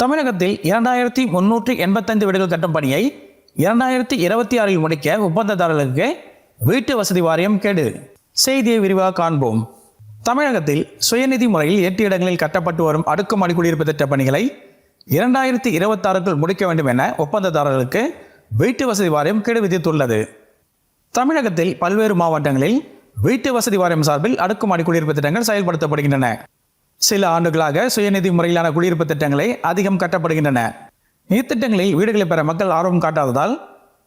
தமிழகத்தில் இரண்டாயிரத்தி முன்னூற்றி எண்பத்தைந்து வீடுகள் கட்டும் பணியை இரண்டாயிரத்தி இருபத்தி ஆறில் முடிக்க ஒப்பந்ததாரர்களுக்கு வீட்டு வசதி வாரியம் கேடு. செய்தியை விரிவாக காண்போம். தமிழகத்தில் சுயநிதி முறையில் எட்டு இடங்களில் கட்டப்பட்டு வரும் அடுக்குமாடி குடியிருப்பு திட்ட பணிகளை இரண்டாயிரத்தி இருபத்தாறுக்குள் முடிக்க வேண்டும் என ஒப்பந்ததாரர்களுக்கு வீட்டு வசதி வாரியம் கெடு விதித்துள்ளது. தமிழகத்தில் பல்வேறு மாவட்டங்களில் வீட்டு வசதி வாரியம் சார்பில் அடுக்குமாடி குடியிருப்பு திட்டங்கள் செயல்படுத்தப்படுகின்றன. சில ஆண்டுகளாக சுயநிதி முறையிலான குடியிருப்பு திட்டங்களை அதிகம் கட்டப்படுகின்றன. இத்திட்டங்களில் வீடுகளை பெற மக்கள் ஆர்வம் காட்டாததால்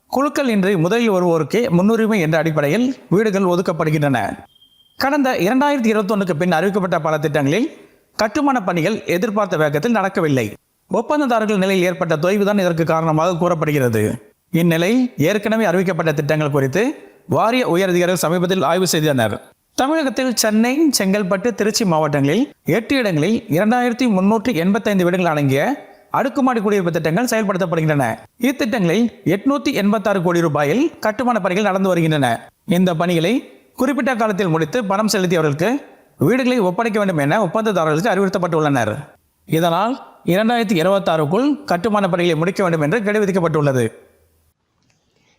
குழுக்கள் இன்றி முதலில் வருவோருக்கே முன்னுரிமை என்ற அடிப்படையில் வீடுகள் ஒதுக்கப்படுகின்றன. கடந்த இரண்டாயிரத்தி இருபத்தொன்னுக்கு பின் அறிவிக்கப்பட்ட பல திட்டங்களில் கட்டுமான பணிகள் எதிர்பார்த்த வேகத்தில் நடக்கவில்லை. ஒப்பந்ததாரர்கள் நிலையில் ஏற்பட்ட தொய்வுதான் இதற்கு காரணமாக கூறப்படுகிறது. இந்நிலையில் ஏற்கனவே அறிவிக்கப்பட்ட திட்டங்கள் குறித்து வாரிய உயரதிகாரிகள் சமீபத்தில் ஆய்வு செய்தனர். தமிழகத்தில் சென்னை செங்கல்பட்டு திருச்சி மாவட்டங்களில் எட்டு இடங்களில் இரண்டாயிரத்தி முன்னூற்றி எண்பத்தைந்து வீடுகள் அடங்கிய அடுக்குமாடி குடியிருப்பு திட்டங்கள் செயல்படுத்தப்படுகின்றன. இத்திட்டங்களில் எட்நூத்தி எண்பத்தாறு கோடி ரூபாயில் கட்டுமான பணிகள் நடந்து வருகின்றன. இந்த பணிகளை குறிப்பிட்ட காலத்தில் முடித்து பணம் செலுத்தியவர்களுக்கு வீடுகளை ஒப்படைக்க வேண்டும் என ஒப்பந்ததாரர்களுக்கு அறிவுறுத்தப்பட்டுள்ளனர். இதனால் இரண்டாயிரத்தி இருபத்தாறுக்குள் கட்டுமான பணிகளை முடிக்க வேண்டும் என்று கெடு விதிக்கப்பட்டுள்ளது